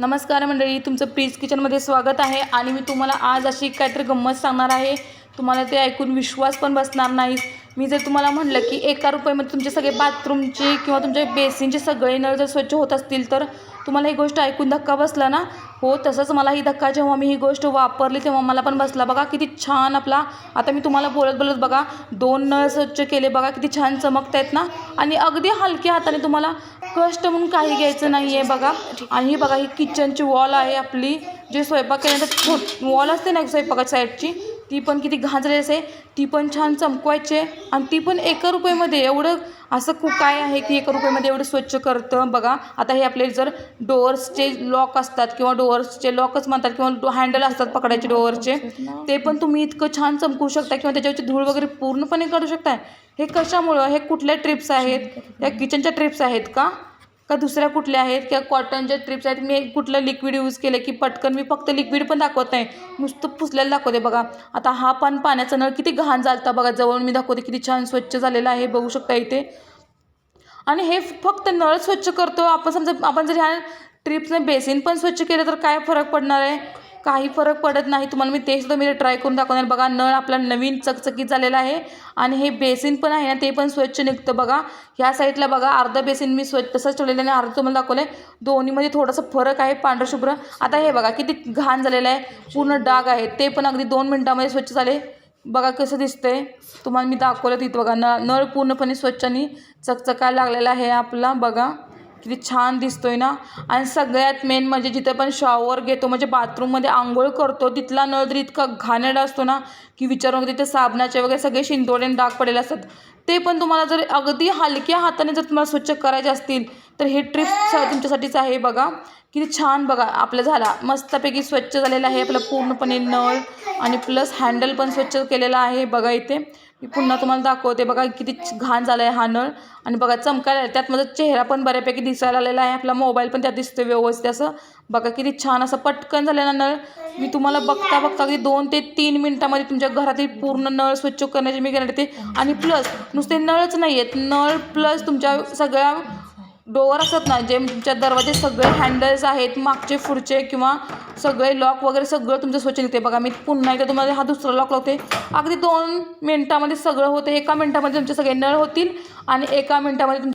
नमस्कार मंडळी तुमचं प्रीज किचनमध्ये स्वागत आहे आणि मी तुम्हाला आज अशी काहीतरी गंमत सांगणार आहे. तुम्हाला ते ऐकून विश्वास पण बसणार नाही. मी जर तुम्हाला म्हणलं की एका रुपयामध्ये तुमचे सगळे बाथरूमचे किंवा तुमचे बेसिनचे सगळे नळ जर स्वच्छ होत असतील तर तुम्हाला ही गोष्ट ऐकून धक्का बसला ना? हो तसंच मला ही धक्का जेव्हा मी ही गोष्ट वापरली तेव्हा मला पण बसला. बघा किती छान आपला आता मी तुम्हाला बोलत बोलत बघा दोन नळ स्वच्छ केले बघा किती छान चमकत आहेत ना? आणि अगदी हलक्या हाताने तुम्हाला कष्ट म्हणून काही घ्यायचं नाही आहे बघा. आणि बघा ही किचनची वॉल आहे आपली. जे स्वयंपाक केल्यानंतर वॉल असते ना स्वयंपाकाच्या साईडची ती पण किती घाण झालेली असते ती पण छान चमकवायची. आणि ती पण एका रुपयामध्ये एवढं असं खूप काय आहे की एका रुपयामध्ये एवढं स्वच्छ करतं. बघा आता हे आपले जर डोअर्सचे लॉक असतात किंवा डोअर्सचे लॉकच म्हणतात किंवा हँडल असतात पकडायचे डोअरचे ते पण तुम्ही इतकं छान चमकवू शकता किंवा त्याच्यावरची धूळ वगैरे पूर्णपणे काढू शकताय. हे कशामुळं? हे कुठल्या ट्रिप्स आहेत? या किचनच्या ट्रिप्स आहेत का? का दुसऱ्या कुठल्या आहेत? किंवा कॉटनच्या ट्रिप्स आहेत मी कुठलं लिक्विड यूज केलं की पटकन मी फक्त लिक्विड पण दाखवत नाही. नुसतं पुसलेलं दाखवते बघा. आता हा पण पाण्याचा नळ किती घाण झालता बघा. जवळ मी दाखवते किती छान स्वच्छ झालेला आहे. बघू शकता इथे. आणि हे फक्त नळ स्वच्छ करतो. आपण समजा आपण जर ह्या ट्रिप्सने बेसिन पण स्वच्छ केलं तर काय फरक पडणार आहे? काही फरक पडत नाही. तुम्हाला मी ते सुद्धा मी ट्राय करून दाखवणार. बघा नळ आपला नवीन चकचकीत झालेला आहे. आणि हे बेसिन पण आहे ना ते पण स्वच्छ निघतं बघा. ह्या साईडला बघा अर्धं बेसिन मी स्वच्छ तसंच ठेवलेलं आणि अर्धं तुम्हाला दाखवलं आहे दोन्हीमध्ये थोडंसं फरक आहे पांढरशुभ्र आता हे बघा किती घाण झालेलं आहे. पूर्ण डाग आहे. ते पण अगदी दोन मिनटामध्ये स्वच्छ झाले. बघा कसं दिसतंय. तुम्हाला मी दाखवलं तिथं बघा न नळ पूर्णपणे स्वच्छ आणि चकचकायला लागलेला आहे आपला. बघा. किती छान दिसतोय ना? आणि सगळ्यात मेन म्हणजे जिथे पण शॉवर घेतो म्हणजे बाथरूममध्ये आंघोळ करतो तिथला नळ तर इतका घाणेरडा असतो ना की विचारून तिथे साबणाचे वगैरे सगळे शिंतोडे डाग पडलेले असतात. ते पण तुम्हाला जर अगदी हलक्या हाताने जर तुम्हाला स्वच्छ करायचे असतील तर हे ट्रिप्स तुमच्यासाठीच आहे बघा. किती छान बघा आपलं झाला. मस्तपैकी स्वच्छ झालेलं आहे आपलं पूर्णपणे नळ आणि प्लस हँडल पण स्वच्छ केलेला आहे बघा इथे. मी पुन्हा तुम्हाला दाखवते बघा किती घाण झाला आहे हा नळ. आणि बघा चमकायला त्यात माझा चेहरा पण बऱ्यापैकी दिसायला आलेला आहे आपला मोबाईल पण त्यात दिसतो व्यवस्थित असं. बघा किती छान असं पटकन झालेला नळ. मी तुम्हाला बघता बघता अगदी दोन ते तीन मिनटामध्ये तुमच्या घरातील पूर्ण नळ स्वच्छ करण्याची मी गॅरंटी देते. आणि प्लस नुसते नळच नाही आहेत नळ प्लस तुमच्या सगळ्या डोअर असतात ना जे तुमच्या दरवाजे सगळे हँडल्स आहेत मागचे पुढचे किंवा सगळे लॉक वगैरे सगळं तुमचं स्वच्छ निघते बघा मी पुन्हा एकदा तुम्हाला हा दुसरा लॉक लावते. अगदी दोन मिनटामध्ये सगळं होते एका मिनटामध्ये तुमचे सगळे नळ होतील आणि एका मिनटामध्ये तुमचे